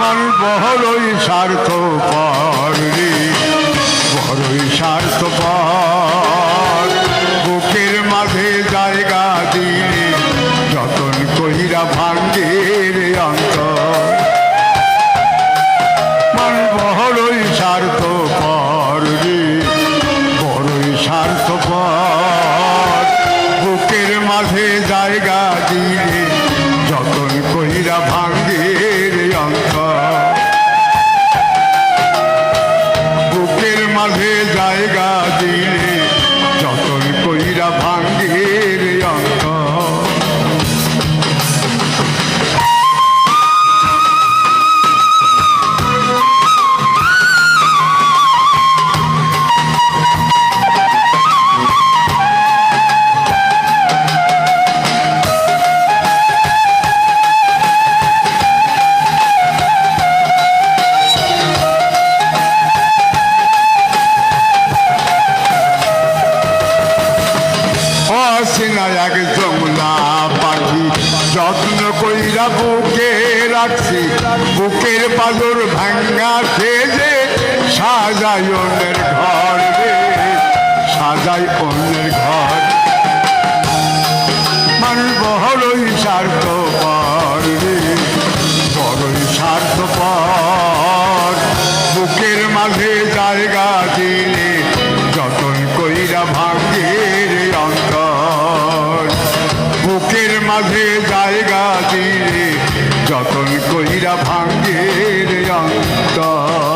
মানুষ বড়ই স্বার্থ পর বড়ই স্বার্থ পর বুকের মাঝে জায়গা দিলে যতন কহিরা ভাঙ্গে রে অন্তর। মানুষ বড়ই স্বার্থ পর বড়ই স্বার্থ পর জায়গা কইরা বুকে রাখছি, বুকের পাদর ভাঙ্গা সেজে সাজাই অন্যের ঘর রে সাজাই অন্যের ঘর। পর রে, বড়ই বুকের মাঝে জায়গা দিলে যতন কইরা ভাঙ্গে বুকের মাঝে জায়গা দিয়ে যতন কইরা ভাঙ্গের অন্তর।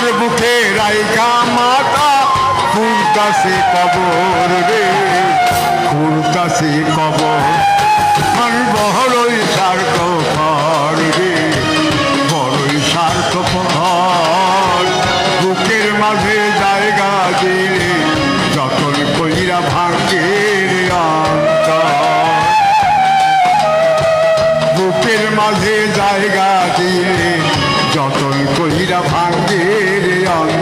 তোমার বুকে রাইকা মাতা ফুলকাছে কবর রে। ফুলকাছে কবর, মান বড়ই স্বার্থ পর রে। বড়ই স্বার্থ পর, বুকের মাঝে জায়গা দিলে যতন কইরা অন্তর বুকের মাঝে জায়গা দিলে যতন কইরা ভাঙ্গে রে অন্তর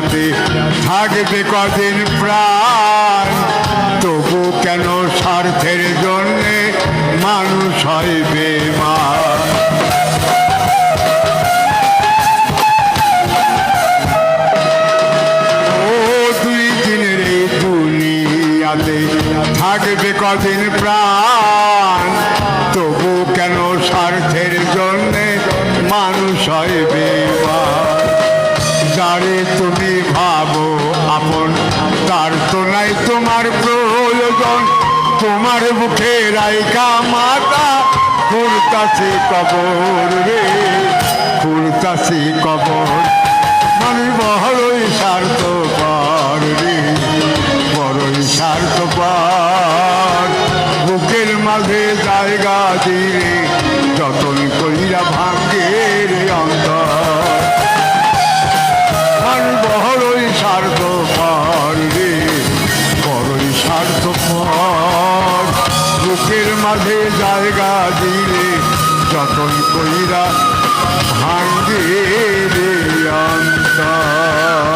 দুনিয়াতে থাকবে কদিন প্রাণ। তবু কেন স্বার্থের জন্যে মানুষ হয় বেমার? থাকবে কদিন প্রাণ। তবু কেন স্বার্থের জন্যে মানুষ হয় বেমার? যারে তুমি ভাবো আপন, তার তো নাই তোমার প্রয়োজন। তোমার মুখে রাইকা মাতা ফুলতাছে কবর রে ফুলতাছে কবর। মানে বড়ই স্বার্থ পর রে, বড়ই স্বার্থ পার বুকের মাঝে জায়গা দিলে বাঁধে জায়গা দিলে যতন কইরা ভাঙ্গে রে অন্তর